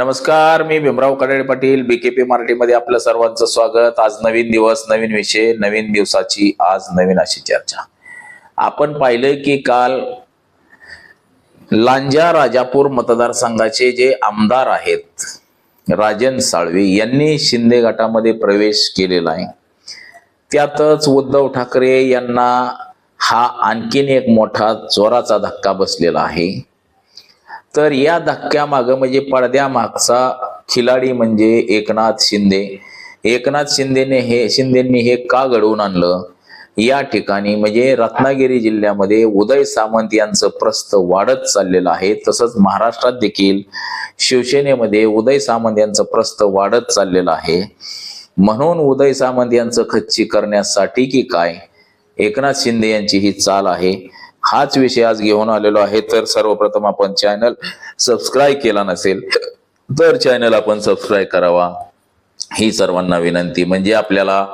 नमस्कार मी भीमराव कडाडे पाटील बीकेपी मराठीमध्ये आपलं सर्वांचं स्वागत. आज नवीन दिवस नवीन विषय नवीन दिवसाची आज नवीन अशी चर्चा. आपण पाहिलं की काल लांजा राजापूर मतदारसंघाचे जे आमदार आहेत राजन साळवे यांनी शिंदे गटामध्ये प्रवेश केलेला आहे. त्यातच उद्धव ठाकरे यांना हा आणखीन एक मोठा जोराचा धक्का बसलेला आहे. तर या धक्क्यामागं म्हणजे पडद्यामागचा खिलाडी म्हणजे एकनाथ शिंदे. एकनाथ शिंदेने हे शिंदेंनी हे का घडवून आणलं? या ठिकाणी म्हणजे रत्नागिरी जिल्ह्यामध्ये उदय सामंत यांचं प्रस्त वाढत चाललेलं आहे. तसंच महाराष्ट्रात देखील शिवसेनेमध्ये उदय सामंत यांचं प्रस्त वाढत चाललेलं आहे. म्हणून उदय सामंत यांचं खच्ची करण्यासाठी की काय? एकनाथ शिंदे यांची ही चाल आहे. हाच विषय आज घेऊन आलेलो आहे. तर सर्वप्रथम आपण चॅनल सबस्क्राईब केला नसेल तर चॅनल आपण सबस्क्राईब करावा. ही सर्वांना विनंती. म्हणजे आपल्याला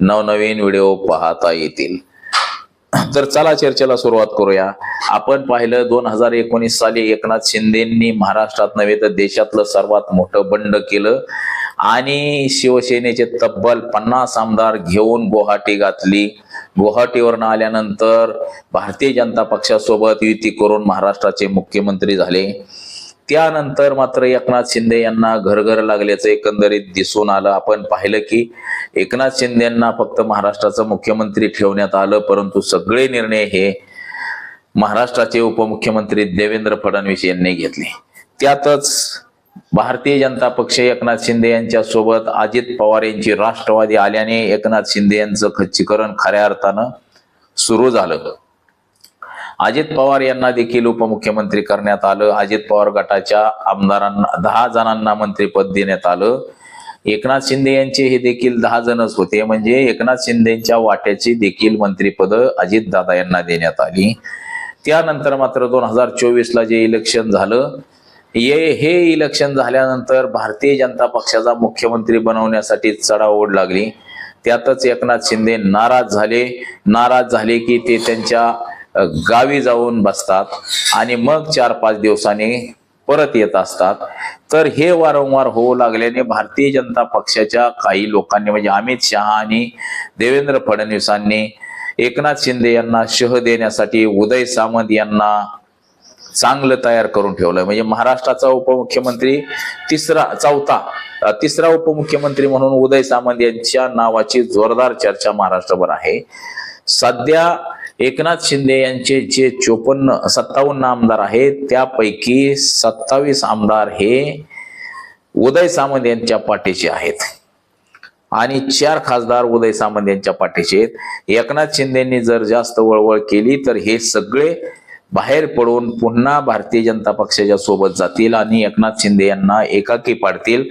नवनवीन व्हिडिओ पाहता येतील. तर चला चर्चेला सुरुवात करूया. आपण पाहिलं दोन हजार एकोणीस साली एकनाथ शिंदेंनी महाराष्ट्रात नव्हे तर देशातलं सर्वात मोठं बंड केलं. आणि शिवसेनेचे तब्बल पन्नास आमदार घेऊन गुवाहाटी घातली. गुवाहाटीवरनं आल्यानंतर भारतीय जनता पक्षासोबत युती करून महाराष्ट्राचे मुख्यमंत्री झाले. त्यानंतर मात्र एकनाथ शिंदे यांना घरघर लागल्याचं एकंदरीत दिसून आलं. आपण पाहिलं की एकनाथ शिंदे यांना फक्त महाराष्ट्राचं मुख्यमंत्री ठेवण्यात आलं परंतु सगळे निर्णय हे महाराष्ट्राचे उपमुख्यमंत्री देवेंद्र फडणवीस यांनी घेतले. त्यातच भारतीय जनता पक्ष एकनाथ शिंदे यांच्या सोबत अजित पवार यांची राष्ट्रवादी आल्याने एकनाथ शिंदे यांचं खच्चीकरण खऱ्या अर्थानं सुरू झालं. अजित पवार यांना देखील उपमुख्यमंत्री करण्यात आलं. अजित पवार गटाच्या आमदारांना दहा जणांना मंत्रीपद देण्यात आलं. एकनाथ शिंदे यांचे हे देखील दहा जणच होते. म्हणजे एकनाथ शिंदेच्या वाट्याची देखील मंत्रीपद अजित दादा यांना देण्यात आली. त्यानंतर मात्र दोन हजार चोवीस ला जे इलेक्शन झालं ये हे इलेक्शन झाल्यानंतर भारतीय जनता पक्षाचा मुख्यमंत्री बनवण्यासाठी चढाओढ लागली. त्यातच एकनाथ शिंदे नाराज झाले. नाराज झाले की ते त्यांच्या गावी जाऊन बसतात आणि मग चार पाच दिवसांनी परत येत असतात. तर हे वारंवार होऊ लागल्याने भारतीय जनता पक्षाच्या काही लोकांनी म्हणजे अमित शहा आणि देवेंद्र फडणवीसांनी एकनाथ शिंदे यांना शह देण्यासाठी उदय सामंत यांना चांगलं तयार करून ठेवलं म्हणजे महाराष्ट्राचा उपमुख्यमंत्री तिसरा चौथा तिसरा उपमुख्यमंत्री म्हणून उदय सामंत यांच्या नावाची जोरदार चर्चा महाराष्ट्रभर आहे. सध्या एकनाथ शिंदे यांचे जे चोपन्न सत्तावन्न आमदार आहेत त्यापैकी सत्तावीस आमदार हे उदय सामंत यांच्या पाठीचे आहेत. आणि चार खासदार उदय सामंत यांच्या पाठीचे आहेत. एकनाथ शिंदेनी जर जास्त वळवळ केली तर हे सगळे बाहेर पडून पुन्हा भारतीय जनता पक्षाच्या सोबत जातील आणि एकनाथ शिंदे यांना एकाकी पाडतील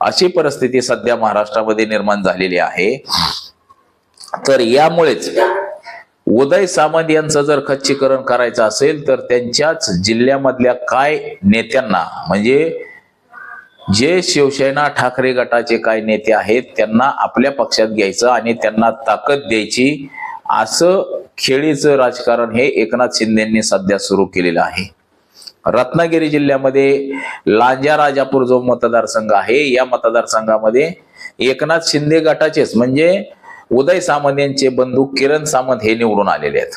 अशी परिस्थिती सध्या महाराष्ट्रामध्ये निर्माण झालेली आहे. तर यामुळेच उदय सामंत यांचं जर खच्चीकरण करायचं असेल तर त्यांच्याच जिल्ह्यामधल्या काय नेत्यांना म्हणजे जे शिवसेना ठाकरे गटाचे काही नेते आहेत त्यांना आपल्या पक्षात घ्यायचं आणि त्यांना ताकद द्यायची असं खेळीचं राजकारण हे एकनाथ शिंदेंनी सध्या सुरू केलेलं आहे. रत्नागिरी जिल्ह्यामध्ये लांजा राजापूर जो मतदारसंघ आहे या मतदारसंघामध्ये एकनाथ शिंदे गटाचेच म्हणजे उदय सामंत यांचे बंधू किरण सामंत हे निवडून आलेले आहेत.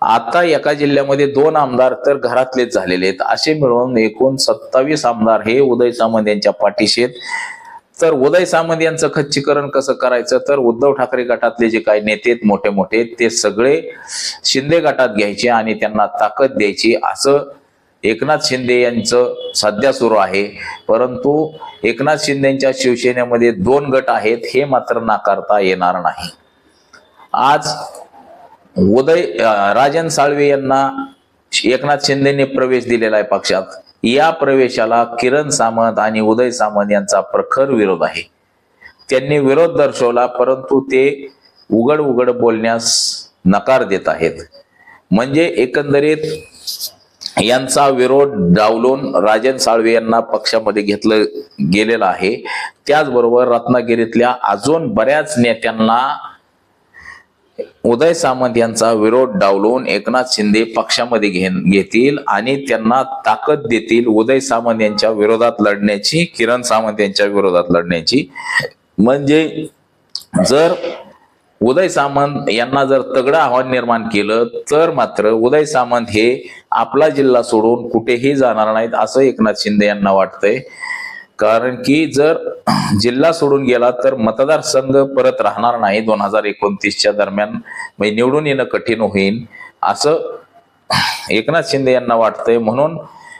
आता एका जिल्ह्यामध्ये दोन आमदार तर घरातलेच झालेले आहेत. असे मिळून एकूण सत्तावीस आमदार हे उदय सामंत यांच्या पाठीशी आहेत. तर उदय सामंत यांचं खच्चीकरण कसं करायचं? तर उद्धव ठाकरे गटातले जे काही नेते आहेत मोठे मोठे ते सगळे शिंदे गटात घ्यायचे आणि त्यांना ताकद द्यायची. असं एकनाथ शिंदे यांचं सध्या सुरू आहे. परंतु एकनाथ शिंदेच्या शिवसेनेमध्ये दोन गट आहेत हे मात्र नाकारता येणार नाही. आज उदय राजन साळवे यांना एकनाथ शिंदेने प्रवेश दिलेला आहे पक्षात. या प्रवेशाला किरण सामंत आणि उदय सामंत यांचा प्रखर विरोध आहे. त्यांनी विरोध दर्शवला परंतु ते उघड उघड बोलण्यास नकार देत आहेत. म्हणजे एकंदरीत यांचा विरोध डावलून राजन साळवे यांना पक्षामध्ये घेतलं गेलेलं आहे. त्याचबरोबर रत्नागिरीतल्या अजून बऱ्याच नेत्यांना उदय सामंत यांचा विरोध डावलून एकनाथ शिंदे पक्षामध्ये घेतील आणि त्यांना ताकद देतील उदय सामंत यांच्या विरोधात लढण्याची किरण सामंत यांच्या विरोधात लढण्याची. म्हणजे जर उदय सामंत यांना जर तगडं आव्हान निर्माण केलं तर मात्र उदय सामंत हे आपला जिल्हा सोडून कुठेही जाणार नाहीत असं एकनाथ शिंदे यांना वाटतंय. कारण की जर जिल्हा सोडून गेला तर मतदारसंघ परत राहणार नाही दोन हजार एकोणतीसच्या दरम्यान. म्हणजे निवडून येणं कठीण होईल. असं एकनाथ शिंदे यांना वाटतंय म्हणून.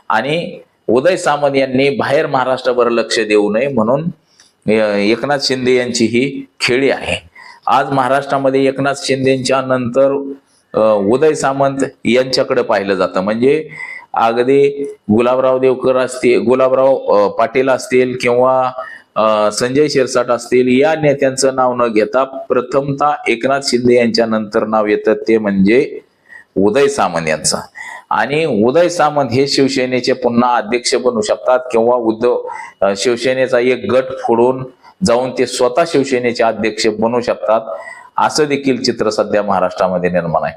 आणि उदय सामंत यांनी बाहेर महाराष्ट्रावर लक्ष देऊ नये म्हणून एकनाथ शिंदे यांची ही खेळी आहे. आज महाराष्ट्रामध्ये एकनाथ शिंदेच्या नंतर उदय सामंत यांच्याकडे पाहिलं जातं. म्हणजे अगदी गुलाबराव देवकर असतील गुलाबराव पाटील असतील किंवा संजय शिरसाट असतील या नेत्यांचं नाव न घेता प्रथमता एकनाथ शिंदे यांच्या नंतर नाव येतं ते म्हणजे उदय सामंत यांचा. आणि उदय सामंत हे शिवसेनेचे पुन्हा अध्यक्ष बनू शकतात किंवा उद्धव शिवसेनेचा एक गट फोडून जाऊन ते स्वतः शिवसेनेचे अध्यक्ष बनू शकतात असं देखील चित्र सध्या महाराष्ट्रामध्ये निर्माण आहे.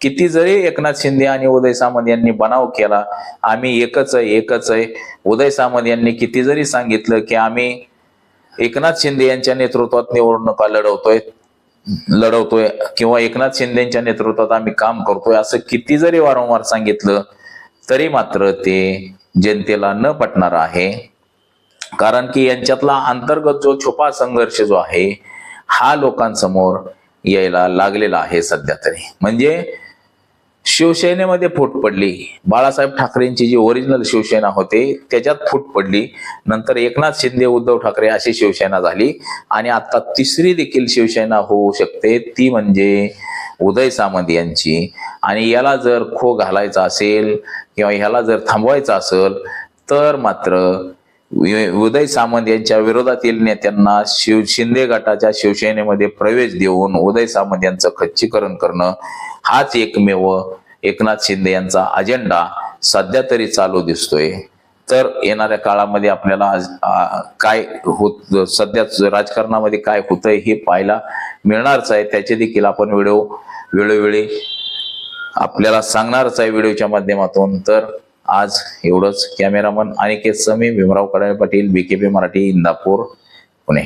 किती जरी एकनाथ शिंदे आणि उदय सामंत यांनी बनाव केला आम्ही एकच आहे एकच आहे. उदय सामंत यांनी किती जरी सांगितलं की आम्ही एकनाथ शिंदे यांच्या नेतृत्वात निवडणुका लढवतोय लढवतोय किंवा एकनाथ शिंदेच्या नेतृत्वात आम्ही काम करतोय असं किती जरी वारंवार सांगितलं तरी मात्र ते जनतेला न पटणार आहे. कारण की यांच्यातला अंतर्गत जो छुपा संघर्ष जो आहे हा लोकांसमोर यायला लागलेला आहे सध्या तरी. म्हणजे शिवसेनेमध्ये फूट पडली. बाळासाहेब ठाकरेंची जी ओरिजिनल शिवसेना होते त्याच्यात फूट पडली. नंतर एकनाथ शिंदे उद्धव ठाकरे अशी शिवसेना झाली. आणि आता तिसरी देखील शिवसेना होऊ शकते ती म्हणजे उदय सामंत यांची. आणि याला जर खो घालायचा असेल किंवा ह्याला जर थांबवायचं असेल तर मात्र उदय सामंत यांच्या विरोधातील नेत्यांना शिव शिंदे गटाच्या शिवसेनेमध्ये प्रवेश देऊन उदय सामंत यांचं खच्चीकरण करणं हाच एकमेव एकनाथ शिंदे यांचा अजेंडा सध्या तरी चालू दिसतोय. तर येणाऱ्या काळामध्ये आपल्याला काय होत सध्या राजकारणामध्ये काय होतंय हे पाहायला मिळणारच आहे. त्याचे देखील आपण व्हिडिओ वेळोवेळी आपल्याला सांगणारच आहे व्हिडिओच्या माध्यमातून. तर आज एवढंच. Cameraman Aniket Sami Bhimrao Kadale Patil BKP Marathi Indapur Pune.